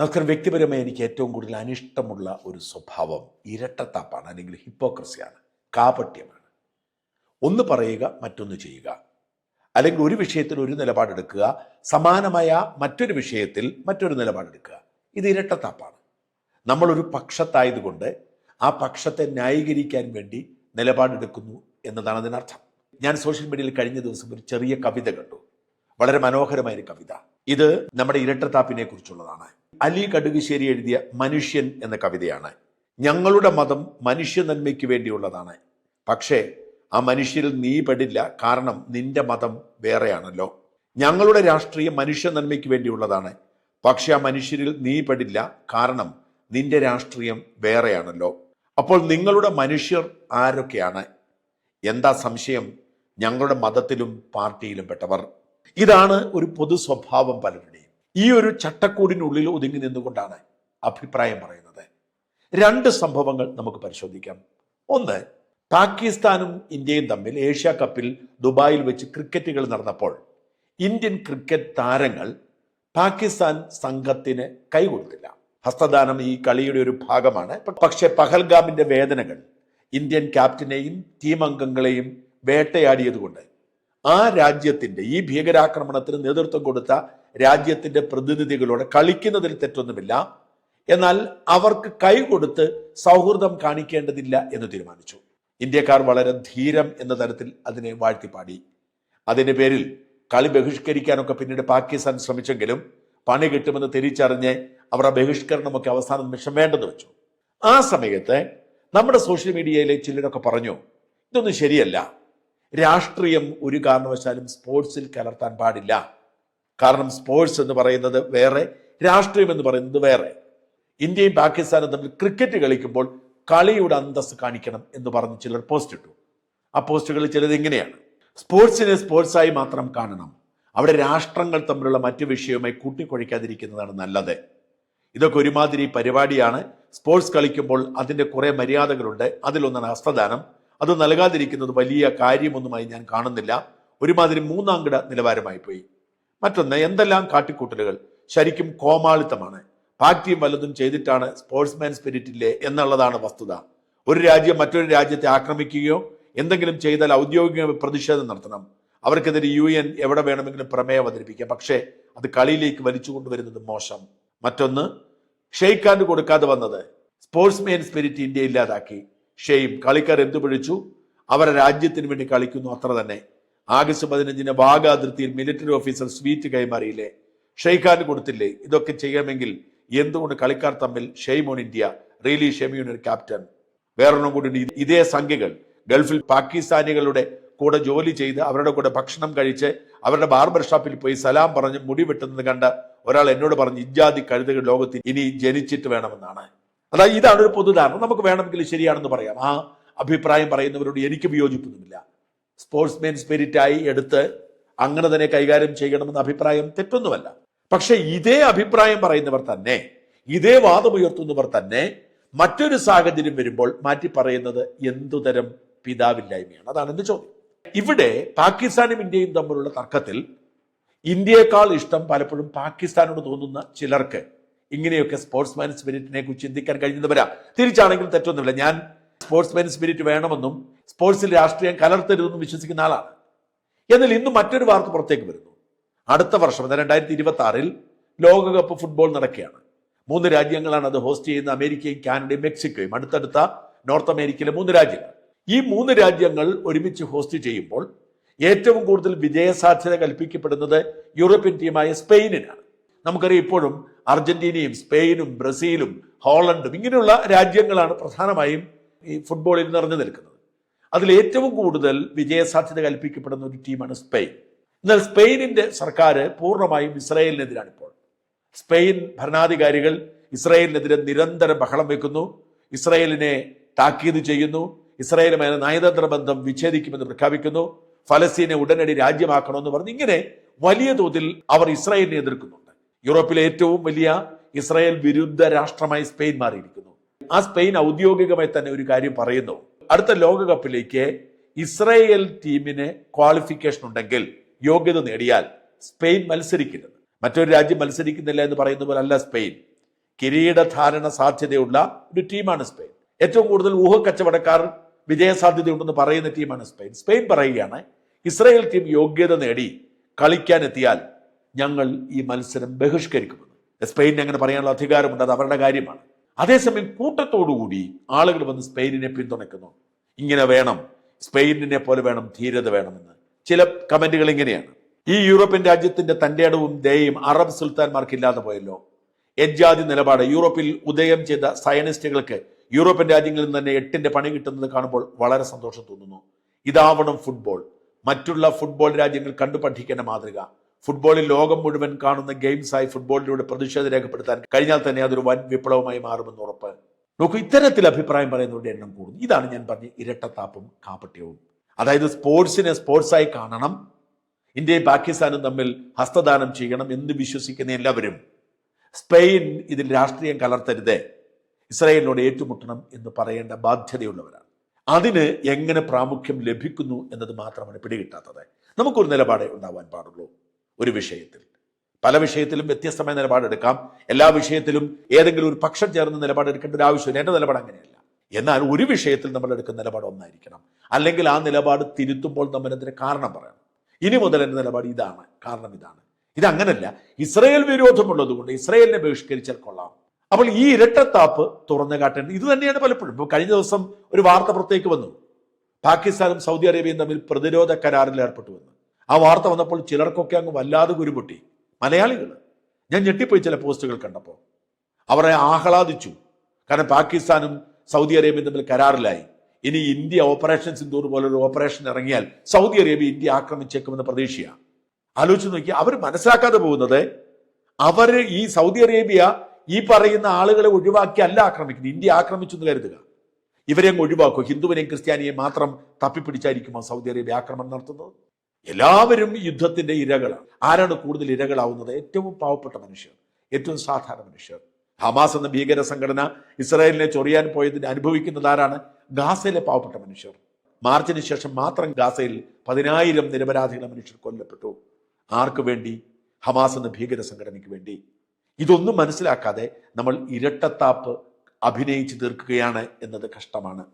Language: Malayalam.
നമസ്കാരം വ്യക്തിപരമായി എനിക്ക് ഏറ്റവും കൂടുതൽ അനിഷ്ടമുള്ള ഒരു സ്വഭാവം ഇരട്ടത്താപ്പാണ് അല്ലെങ്കിൽ ഹിപ്പോക്രസിയാണ് കാപട്യമാണ്. ഒന്ന് പറയുക മറ്റൊന്ന് ചെയ്യുക. അല്ലെങ്കിൽ ഒരു വിഷയത്തിൽ ഒരു നിലപാടെടുക്കുക സമാനമായ മറ്റൊരു വിഷയത്തിൽ മറ്റൊരു നിലപാടെടുക്കുക. ഇത് ഇരട്ടത്താപ്പാണ്. നമ്മളൊരു പക്ഷത്തായതുകൊണ്ട് ആ പക്ഷത്തെ ന്യായീകരിക്കാൻ വേണ്ടി നിലപാടെടുക്കുന്നു എന്നതാണ് അതിനർത്ഥം. ഞാൻ സോഷ്യൽ മീഡിയയിൽ കഴിഞ്ഞ ദിവസം ഒരു ചെറിയ കവിത കണ്ടു. വളരെ മനോഹരമായ ഒരു കവിത. ഇത് നമ്മുടെ ഇരട്ടത്താപ്പിനെ കുറിച്ചുള്ളതാണ് അലി കടുകുശ്ശേരി എഴുതിയ മനുഷ്യൻ എന്ന കവിതയാണ്. ഞങ്ങളുടെ മതം മനുഷ്യ നന്മയ്ക്ക് വേണ്ടിയുള്ളതാണ്. പക്ഷേ ആ മനുഷ്യരിൽ നീ പെടില്ല. കാരണം നിന്റെ മതം വേറെയാണല്ലോ. ഞങ്ങളുടെ രാഷ്ട്രീയം മനുഷ്യ നന്മയ്ക്ക് വേണ്ടിയുള്ളതാണ്. പക്ഷെ ആ മനുഷ്യരിൽ നീ പെടില്ല. കാരണം നിന്റെ രാഷ്ട്രീയം വേറെയാണല്ലോ. അപ്പോൾ നിങ്ങളുടെ മനുഷ്യർ ആരൊക്കെയാണ്? എന്താ സംശയം? ഞങ്ങളുടെ മതത്തിലും പാർട്ടിയിലും പെട്ടവർ. ഇതാണ് ഒരു പൊതു സ്വഭാവം പലരുടെയും. ഈ ഒരു ചട്ടക്കൂടിനുള്ളിൽ ഒതുങ്ങി നിന്നുകൊണ്ടാണ് അഭിപ്രായം പറയുന്നത്. രണ്ട് സംഭവങ്ങൾ നമുക്ക് പരിശോധിക്കാം. ഒന്ന് പാകിസ്ഥാനും ഇന്ത്യയും തമ്മിൽ ഏഷ്യ കപ്പിൽ ദുബായിൽ വെച്ച് ക്രിക്കറ്റുകൾ നടന്നപ്പോൾ ഇന്ത്യൻ ക്രിക്കറ്റ് താരങ്ങൾ പാകിസ്ഥാൻ സംഘത്തിന് കൈകൊടുത്തില്ല. ഹസ്തദാനം ഈ കളിയുടെ ഒരു ഭാഗമാണ്. പക്ഷെ പഹൽഗാമിന്റെ വേദനകൾ ഇന്ത്യൻ ക്യാപ്റ്റനെയും ടീം അംഗങ്ങളെയും വേട്ടയാടിയതുകൊണ്ട് ആ രാജ്യത്തിന്റെ ഈ ഭീകരാക്രമണത്തിന് നേതൃത്വം കൊടുത്ത രാജ്യത്തിന്റെ പ്രതിനിധികളോട് കളിക്കുന്നതിൽ തെറ്റൊന്നുമില്ല. എന്നാൽ അവർക്ക് കൈകൊടുത്ത് സൗഹൃദം കാണിക്കേണ്ടതില്ല എന്ന് തീരുമാനിച്ചു. ഇന്ത്യക്കാർ വളരെ ധീരം എന്ന തരത്തിൽ അതിനെ വാഴ്ത്തിപ്പാടി. അതിന്റെ പേരിൽ കളി ബഹിഷ്കരിക്കാനൊക്കെ പിന്നീട് പാകിസ്ഥാൻ ശ്രമിച്ചെങ്കിലും പണി കിട്ടുമെന്ന് തിരിച്ചറിഞ്ഞ് അവർ ആ ബഹിഷ്കരണമൊക്കെ അവസാന നിമിഷം വേണ്ടെന്ന് വെച്ചു. ആ സമയത്ത് നമ്മുടെ സോഷ്യൽ മീഡിയയിലെ ചിലരൊക്കെ പറഞ്ഞു ഇതൊന്നും ശരിയല്ല. രാഷ്ട്രീയം ഒരു കാരണവശാലും സ്പോർട്സിൽ കലർത്താൻ പാടില്ല. കാരണം സ്പോർട്സ് എന്ന് പറയുന്നത് വേറെ രാഷ്ട്രീയം എന്ന് പറയുന്നത് വേറെ. ഇന്ത്യയും പാകിസ്ഥാനും തമ്മിൽ ക്രിക്കറ്റ് കളിക്കുമ്പോൾ കളിയുടെ അന്തസ് കാണിക്കണം എന്ന് പറഞ്ഞ് ചിലർ പോസ്റ്റ് ഇട്ടു. ആ പോസ്റ്റുകളിൽ ചിലത് ഇങ്ങനെയാണ്. സ്പോർട്സിനെ സ്പോർട്സായി മാത്രം കാണണം. അവിടെ രാഷ്ട്രങ്ങൾ തമ്മിലുള്ള മറ്റു വിഷയവുമായി കൂട്ടിക്കൊഴിക്കാതിരിക്കുന്നതാണ് നല്ലത്. ഇതൊക്കെ ഒരുമാതിരി പരിപാടിയാണ്. സ്പോർട്സ് കളിക്കുമ്പോൾ അതിന്റെ കുറെ മര്യാദകളുണ്ട്. അതിലൊന്നാണ് ഹസ്തദാനം അത് നൽകാതിരിക്കുന്നത് വലിയ കാര്യമൊന്നുമായി ഞാൻ കാണുന്നില്ല. ഒരുമാതിരി മൂന്നാംകിട നിലവാരമായി പോയി. മറ്റൊന്ന് എന്തെല്ലാം കാട്ടിക്കൂട്ടലുകൾ? ശരിക്കും കോമാളിത്തമാണ്. പാർട്ടിയും വലതും ചെയ്തിട്ടാണ് സ്പോർട്സ്മാൻ സ്പിരിറ്റ് ഇല്ലേ എന്നുള്ളതാണ് വസ്തുത. ഒരു രാജ്യം മറ്റൊരു രാജ്യത്തെ ആക്രമിക്കുകയോ എന്തെങ്കിലും ചെയ്താൽ ഔദ്യോഗിക പ്രതിഷേധം നടത്തണം. അവർക്കെതിരെ യു എൻ എവിടെ വേണമെങ്കിലും പ്രമേയം അവതരിപ്പിക്കാം. പക്ഷേ അത് കളിയിലേക്ക് വലിച്ചു കൊണ്ടുവരുന്നത് മോശം. മറ്റൊന്ന് ഷെയ്ഖാൻ കൊടുക്കാതെ വന്നത് സ്പോർട്സ്മാൻ സ്പിരിറ്റ് ഇന്ത്യ ഇല്ലാതാക്കി. ഷെയ്ം കളിക്കാർ എന്തു പിടിച്ചു? അവരെ രാജ്യത്തിന് വേണ്ടി കളിക്കുന്നു അത്ര തന്നെ. ആഗസ്റ്റ് പതിനഞ്ചിന് വാഗ അതിർത്തിയിൽ മിലിറ്ററി ഓഫീസർ സ്വീറ്റ് കൈമാറിയില്ലേ? ഷെയ്ഖാന് കൊടുത്തില്ലേ? ഇതൊക്കെ ചെയ്യണമെങ്കിൽ എന്തുകൊണ്ട് കളിക്കാർ തമ്മിൽ shame on India? Really really union captain. വേറൊന്നും കൂടി ഇതേ സംഖ്യകൾ. ഗൾഫിൽ പാകിസ്ഥാനികളുടെ കൂടെ ജോലി ചെയ്ത് അവരുടെ കൂടെ ഭക്ഷണം കഴിച്ച് അവരുടെ ബാർബർ ഷോപ്പിൽ പോയി സലാം പറഞ്ഞ് മുടി വെട്ടുന്നത് കണ്ട ഒരാൾ എന്നോട് പറഞ്ഞു ഇജാതി കഴുതുകൾ ലോകത്തിൽ ഇനി ജനിച്ചിട്ട് വേണമെന്നാണ്. അതായത് ഇതാണ് ഒരു പൊതുധാരണ നമുക്ക് വേണമെങ്കിൽ ശരിയാണെന്ന് പറയാം. ആ അഭിപ്രായം പറയുന്നവരോട് എനിക്ക് വിയോജിപ്പൊന്നുമില്ല സ്പോർട്സ്മാൻ സ്പിരിറ്റായി എടുത്ത് അങ്ങനെ തന്നെ കൈകാര്യം ചെയ്യണമെന്ന അഭിപ്രായം തെറ്റൊന്നുമല്ല. പക്ഷേ ഇതേ അഭിപ്രായം പറയുന്നവർ തന്നെ ഇതേ വാദമുയർത്തുന്നവർ തന്നെ മറ്റൊരു സാഹചര്യം വരുമ്പോൾ മാറ്റി പറയുന്നത് എന്തുതരം പിതാവില്ലായ്മയാണ്? അതാണ് എന്റെ ചോദ്യം. ഇവിടെ പാകിസ്ഥാനും ഇന്ത്യയും തമ്മിലുള്ള തർക്കത്തിൽ ഇന്ത്യയെക്കാൾ ഇഷ്ടം പലപ്പോഴും പാകിസ്ഥാനോട് തോന്നുന്ന ചിലർക്ക് ഇങ്ങനെയൊക്കെ സ്പോർട്സ്മാൻ സ്പിരിറ്റിനെ കുറിച്ച് ചിന്തിക്കാൻ കഴിയുന്നത് വരാം. തിരിച്ചാണെങ്കിൽ തെറ്റൊന്നുമില്ല. ഞാൻ സ്പോർട്സ്മാൻ സ്പിരിറ്റ് വേണമെന്നും സ്പോർട്സിൽ രാഷ്ട്രീയം കലർത്തരുതെന്നും വിശ്വസിക്കുന്ന ആളാണ്. എന്നാൽ ഇന്ന് മറ്റൊരു വാർത്ത പുറത്തേക്ക് വരുന്നു. അടുത്ത വർഷം രണ്ടായിരത്തി ഇരുപത്തി ആറിൽ ലോകകപ്പ് ഫുട്ബോൾ നടക്കുകയാണ്. മൂന്ന് രാജ്യങ്ങളാണ് അത് ഹോസ്റ്റ് ചെയ്യുന്ന അമേരിക്കയും കാനഡയും മെക്സിക്കോയും. അടുത്തടുത്ത നോർത്ത് അമേരിക്കയിലെ മൂന്ന് രാജ്യങ്ങൾ. ഈ മൂന്ന് രാജ്യങ്ങൾ ഒരുമിച്ച് ഹോസ്റ്റ് ചെയ്യുമ്പോൾ ഏറ്റവും കൂടുതൽ വിജയസാധ്യത കൽപ്പിക്കപ്പെടുന്നത് യൂറോപ്യൻ ടീമായ സ്പെയിനിനാണ്. നമുക്കറിയാം ഇപ്പോഴും അർജന്റീനയും സ്പെയിനും ബ്രസീലും ഹോളണ്ടും ഇങ്ങനെയുള്ള രാജ്യങ്ങളാണ് പ്രധാനമായും ഈ ഫുട്ബോളിൽ നിറഞ്ഞു നിൽക്കുന്നത്. അതിൽ ഏറ്റവും കൂടുതൽ വിജയസാധ്യത കൽപ്പിക്കപ്പെടുന്ന ഒരു ടീമാണ് സ്പെയിൻ. എന്നാൽ സ്പെയിനിന്റെ സർക്കാർ പൂർണമായും ഇസ്രായേലിനെതിരാണ് ഇപ്പോൾ സ്പെയിൻ ഭരണാധികാരികൾ ഇസ്രായേലിനെതിരെ നിരന്തരം ബഹളം വെക്കുന്നു. ഇസ്രായേലിനെ താക്കീത് ചെയ്യുന്നു. ഇസ്രായേലുമായി നയതന്ത്ര ബന്ധം വിച്ഛേദിക്കുമെന്ന് പ്രഖ്യാപിക്കുന്നു. ഫലസ്തീനെ ഉടനടി രാജ്യമാക്കണമെന്ന് പറഞ്ഞ് ഇങ്ങനെ വലിയ തോതിൽ അവർ ഇസ്രായേലിനെ എതിർക്കുന്നുണ്ട് യൂറോപ്പിലെ ഏറ്റവും വലിയ ഇസ്രായേൽ വിരുദ്ധ രാഷ്ട്രമായി സ്പെയിൻ മാറിയിരിക്കുന്നു. ആ സ്പെയിൻ ഔദ്യോഗികമായി തന്നെ ഒരു കാര്യം പറയുന്നു. അടുത്ത ലോകകപ്പിലേക്ക് ഇസ്രായേൽ ടീമിന് ക്വാളിഫിക്കേഷൻ ഉണ്ടെങ്കിൽ യോഗ്യത നേടിയാൽ സ്പെയിൻ മത്സരിക്കരുത്. മറ്റൊരു രാജ്യം മത്സരിക്കുന്നില്ല എന്ന് പറയുന്ന പോലെ അല്ല സ്പെയിൻ. കിരീടധാരണ സാധ്യതയുള്ള ഒരു ടീമാണ് സ്പെയിൻ. ഏറ്റവും കൂടുതൽ ഊഹക്കച്ചവടക്കാർ വിജയസാധ്യതയുണ്ടെന്ന് പറയുന്ന ടീമാണ് സ്പെയിൻ. സ്പെയിൻ പറയുകയാണ് ഇസ്രായേൽ ടീം യോഗ്യത നേടി കളിക്കാനെത്തിയാൽ ഞങ്ങൾ ഈ മത്സരം ബഹിഷ്കരിക്കുമെന്ന് സ്പെയിനിന് അങ്ങനെ പറയാനുള്ള അധികാരമുണ്ട് അത് അവരുടെ കാര്യമാണ്. അതേസമയം കൂട്ടത്തോടുകൂടി ആളുകൾ വന്ന് സ്പെയിനിനെ പിന്തുണയ്ക്കുന്നു. ഇങ്ങനെ വേണം സ്പെയിനിനെ പോലെ വേണം ധീരത വേണമെന്ന്. ചില കമന്റുകൾ ഇങ്ങനെയാണ്. ഈ യൂറോപ്യൻ രാജ്യത്തിന്റെ തന്റെ ഇടവും ദയയും അറബ് സുൽത്താൻമാർക്ക് ഇല്ലാതെ പോയല്ലോ. എജ്ജാതി നിലപാട് യൂറോപ്പിൽ ഉദയം ചെയ്ത സയനിസ്റ്റുകൾക്ക് യൂറോപ്യൻ രാജ്യങ്ങളിൽ നിന്ന് തന്നെ എട്ടിന്റെ പണി കിട്ടുന്നത് കാണുമ്പോൾ വളരെ സന്തോഷം തോന്നുന്നു. ഇതാവണം ഫുട്ബോൾ. മറ്റുള്ള ഫുട്ബോൾ രാജ്യങ്ങൾ കണ്ടു പഠിക്കേണ്ട മാതൃക. ഫുട്ബോളിൽ ലോകം മുഴുവൻ കാണുന്ന ഗെയിംസായി ഫുട്ബോളിലൂടെ പ്രതിഷേധം രേഖപ്പെടുത്താൻ കഴിഞ്ഞാൽ തന്നെ അതൊരു വൻ വിപ്ലവമായി മാറുമെന്ന് ഉറപ്പ്. നോക്കൂ ഇത്തരത്തിൽ അഭിപ്രായം പറയുന്നവരുടെ എണ്ണം കൂടുന്നു. ഇതാണ് ഞാൻ പറഞ്ഞ ഇരട്ടത്താപ്പും കാപട്യവും. അതായത് സ്പോർട്സിനെ സ്പോർട്സായി കാണണം ഇന്ത്യയും പാകിസ്ഥാനും തമ്മിൽ ഹസ്തദാനം ചെയ്യണം എന്ന് വിശ്വസിക്കുന്ന എല്ലാവരും സ്പെയിൻ ഇതിൽ രാഷ്ട്രീയം കലർത്തരുത് ഇസ്രായേലിനോട് ഏറ്റുമുട്ടണം എന്ന് പറയേണ്ട ബാധ്യതയുള്ളവരാണ്. അതിന് എങ്ങനെ പ്രാമുഖ്യം ലഭിക്കുന്നു എന്നത് മാത്രമാണ് പിടികിട്ടാത്തത്. നമുക്കൊരു നിലപാടേ ഉണ്ടാവാൻ പാടുള്ളൂ. ഒരു വിഷയത്തിൽ. പല വിഷയത്തിലും വ്യത്യസ്തമായ നിലപാടെടുക്കാം. എല്ലാ വിഷയത്തിലും ഏതെങ്കിലും ഒരു പക്ഷം ചേർന്ന് നിലപാടെടുക്കേണ്ട ഒരു ആവശ്യമില്ല. എന്റെ നിലപാട് അങ്ങനെയല്ല. എന്നാൽ ഒരു വിഷയത്തിൽ നമ്മൾ എടുക്കുന്ന നിലപാട് ഒന്നായിരിക്കണം. അല്ലെങ്കിൽ ആ നിലപാട് തിരുത്തുമ്പോൾ നമ്മൾ അതിന് കാരണം പറയണം. ഇനി മുതൽ എന്റെ നിലപാട് ഇതാണ്. കാരണം ഇതാണ്. ഇതങ്ങനല്ല ഇസ്രയേൽ വിരോധമുള്ളത് കൊണ്ട് ഇസ്രയേലിനെ ബഹിഷ്കരിച്ചാൽ കൊള്ളാം. അപ്പോൾ ഈ ഇരട്ടത്താപ്പ് തുറന്നു കാട്ടേണ്ടത് ഇത് തന്നെയാണ് പലപ്പോഴും. ഇപ്പോൾ കഴിഞ്ഞ ദിവസം ഒരു വാർത്ത പുറത്തേക്ക് വന്നു. പാകിസ്ഥാനും സൗദി അറേബ്യയും തമ്മിൽ പ്രതിരോധ കരാറിൽ ഏർപ്പെട്ടു വന്നു. ആ വാർത്ത വന്നപ്പോൾ ചിലർക്കൊക്കെ അങ്ങ് വല്ലാതെ ഗുരുപൊട്ടി മലയാളികൾ. ഞാൻ ഞെട്ടിപ്പോയി ചില പോസ്റ്റുകൾ കണ്ടപ്പോൾ. അവരെ ആഹ്ലാദിച്ചു. കാരണം പാകിസ്ഥാനും സൗദി അറേബ്യയും തമ്മിൽ കരാറിലായി. ഇനി ഇന്ത്യ ഓപ്പറേഷൻ സിന്ദൂർ പോലൊരു ഓപ്പറേഷൻ ഇറങ്ങിയാൽ സൗദി അറേബ്യ ഇന്ത്യ ആക്രമിച്ചേക്കുമെന്ന പ്രതീക്ഷയാണ് ആലോചിച്ച് നോക്കി അവർ മനസ്സിലാക്കാതെ പോകുന്നത് അവർ ഈ സൗദി അറേബ്യ ഈ പറയുന്ന ആളുകളെ ഒഴിവാക്കി അല്ല ആക്രമിക്കുന്നത്. ഇന്ത്യ ആക്രമിച്ചു എന്ന് കരുതുക. അങ്ങ് ഒഴിവാക്കും. ഹിന്ദുവിനെയും ക്രിസ്ത്യാനിയെയും മാത്രം തപ്പിപ്പിടിച്ചായിരിക്കുമോ സൗദി അറേബ്യ ആക്രമണം നടത്തുന്നത്? എല്ലാവരും യുദ്ധത്തിന്റെ ഇരകളാണ്. ആരാണ് കൂടുതൽ ഇരകളാവുന്നത്? ഏറ്റവും പാവപ്പെട്ട മനുഷ്യർ ഏറ്റവും സാധാരണ മനുഷ്യർ. ഹമാസ് എന്ന ഭീകര സംഘടന ഇസ്രായേലിനെ ചൊറിയാൻ പോയതിന് അനുഭവിക്കുന്നത് ആരാണ്? ഗാസയിലെ പാവപ്പെട്ട മനുഷ്യർ. മാർച്ചിന് ശേഷം മാത്രം ഗാസയിൽ പതിനായിരം നിരപരാധികളെ മനുഷ്യർ കൊല്ലപ്പെട്ടു. ആർക്ക് വേണ്ടി? ഹമാസ് എന്ന ഭീകര സംഘടനയ്ക്ക് വേണ്ടി. ഇതൊന്നും മനസ്സിലാക്കാതെ നമ്മൾ ഇരട്ടത്താപ്പ് അഭിനയിച്ചു തീർക്കുകയാണ് എന്നത് കഷ്ടമാണ്.